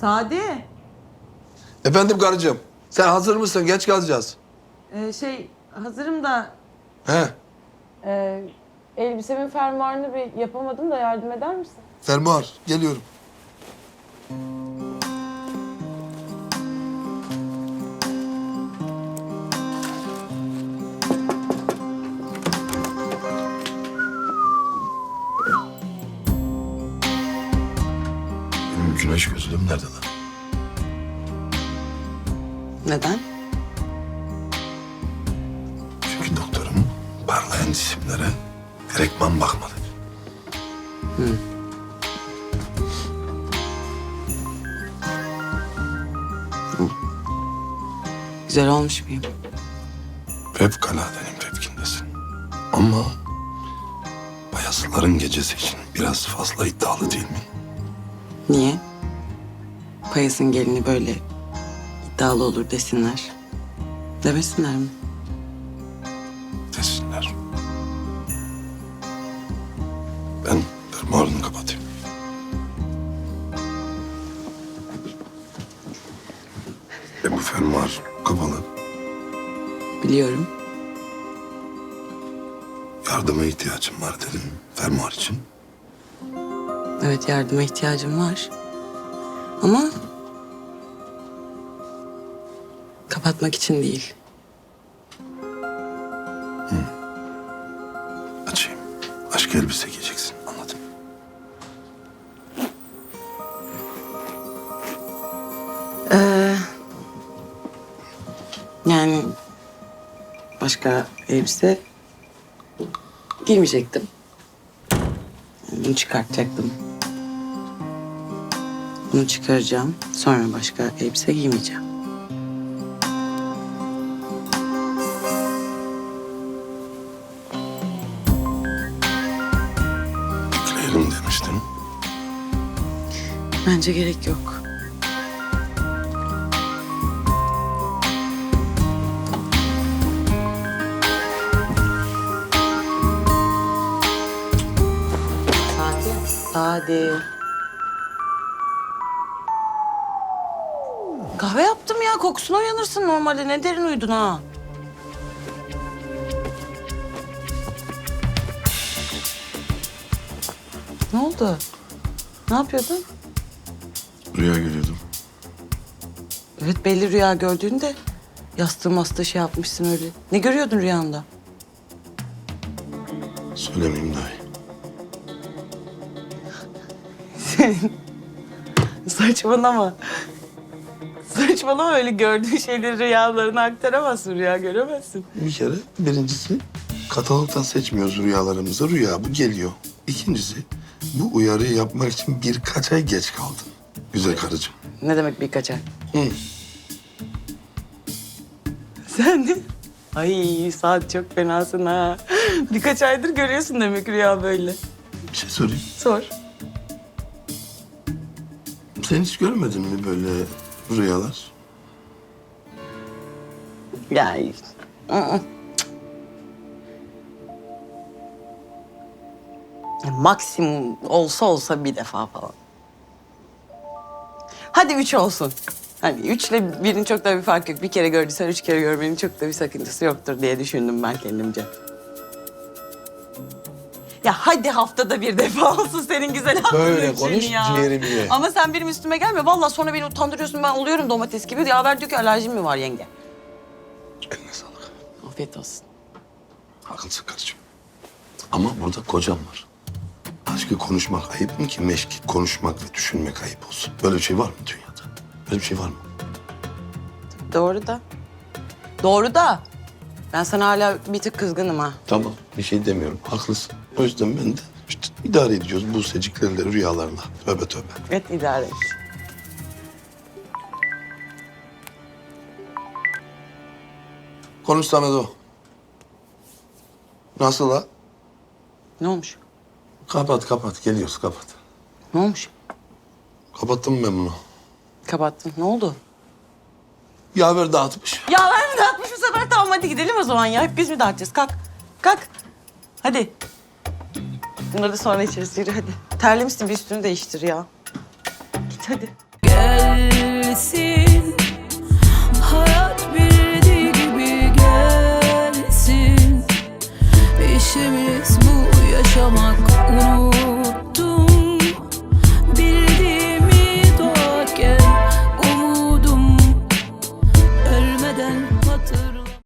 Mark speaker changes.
Speaker 1: Sadi,
Speaker 2: Efendim karıcığım. Sen hazır mısın? Geç kalacağız.
Speaker 1: e, şey hazırım da
Speaker 2: He.
Speaker 3: Ee, elbisemin fermuarını bir yapamadım da yardım eder misin?
Speaker 2: Fermuar. Geliyorum. Gözlüğüm nerede lan?
Speaker 1: neden?
Speaker 2: Çünkü doktorum parlayan cisimlere gerekman bakmadı.
Speaker 1: Güzel olmuş muyum?
Speaker 2: Fevkaladenin fevkindesin. Ama bayasıların gecesi için biraz fazla iddialı değil mi?
Speaker 1: Niye? Payasın gelini böyle iddialı olur desinler. Demesinler mi?
Speaker 2: Desinler. Ben fermuarını kapatayım. E bu fermuar kapalı.
Speaker 1: Biliyorum.
Speaker 2: Yardıma ihtiyacım var dedim fermuar için.
Speaker 1: Evet yardıma ihtiyacım var. Ama kapatmak için değil.
Speaker 2: Açayım. Aşk elbise giyeceksin anladım.
Speaker 1: Yani başka elbise giymeyecektim. Bunu çıkartacaktım. Bunu çıkaracağım. Sonra başka elbise giymeyeceğim. Bence gerek yok. Sadi. Sadi. Kahve yaptım ya. Kokusuna uyanırsın normalde. Ne derin uyudun ha. Ne oldu? Ne yapıyordun?
Speaker 2: Rüya görüyordum.
Speaker 1: Evet belli rüya gördüğünde yastığı mastığı şey yapmışsın öyle. Ne görüyordun rüyanda?
Speaker 2: Söylemeyeyim daha iyi.
Speaker 1: Saçmalama. Saçmalama öyle gördüğün şeyleri rüyalarına aktaramazsın. Rüya göremezsin.
Speaker 2: Bir kere birincisi katalogdan seçmiyoruz rüyalarımızı. Rüya bu geliyor. İkincisi bu uyarıyı yapmak için birkaç ay geç kaldın. Güzel karıcığım.
Speaker 1: Ne demek birkaç ay?
Speaker 2: Hı.
Speaker 1: Sen de? Ay saat çok fenasın ha. Birkaç aydır görüyorsun demek rüya böyle.
Speaker 2: Bir şey sorayım.
Speaker 1: Sor.
Speaker 2: Sen hiç görmedin mi böyle rüyalar?
Speaker 1: Yani. ı-ı. Ya Maksimum olsa olsa bir defa falan. Hadi üç olsun. Hani üçle birin çok da bir fark yok. Bir kere gördüysen üç kere görmenin çok da bir sakıncası yoktur diye düşündüm ben kendimce. Ya hadi haftada bir defa olsun senin güzel aklın
Speaker 2: Böyle
Speaker 1: için
Speaker 2: konuş,
Speaker 1: ya.
Speaker 2: ciğerimi ye.
Speaker 1: Ama sen benim üstüme gelme. Vallahi sonra beni utandırıyorsun. Ben oluyorum domates gibi. Yaver diyor ki alerjim mi var yenge?
Speaker 2: Eline sağlık.
Speaker 1: Afiyet olsun.
Speaker 2: Haklısın karıcığım. Ama burada kocam var. Aşkı konuşmak ayıp mı ki meşki konuşmak ve düşünmek ayıp olsun? Böyle bir şey var mı dünyada? Böyle bir şey var mı?
Speaker 1: Doğru da. Doğru da. Ben sana hala bir tık kızgınım ha.
Speaker 2: Tamam. Bir şey demiyorum. Haklısın. O yüzden ben de işte idare ediyoruz bu seciklerle, rüyalarla. Tövbe tövbe.
Speaker 1: Evet idare et.
Speaker 2: Konuş Samet o. Nasıl ha?
Speaker 1: Ne olmuş?
Speaker 2: Kapat kapat. Geliyoruz kapat.
Speaker 1: Ne olmuş?
Speaker 2: Kapattım ben bunu.
Speaker 1: Kapattın. Ne oldu?
Speaker 2: Yaver dağıtmış.
Speaker 1: Ya ben mi dağıtmış bu sefer? Tamam hadi gidelim o zaman ya. Hep biz mi dağıtacağız? Kalk. Kalk. Hadi. Bunları da sonra içeriz. Yürü hadi. Terlemişsin bir üstünü değiştir ya. Git hadi.
Speaker 4: Gel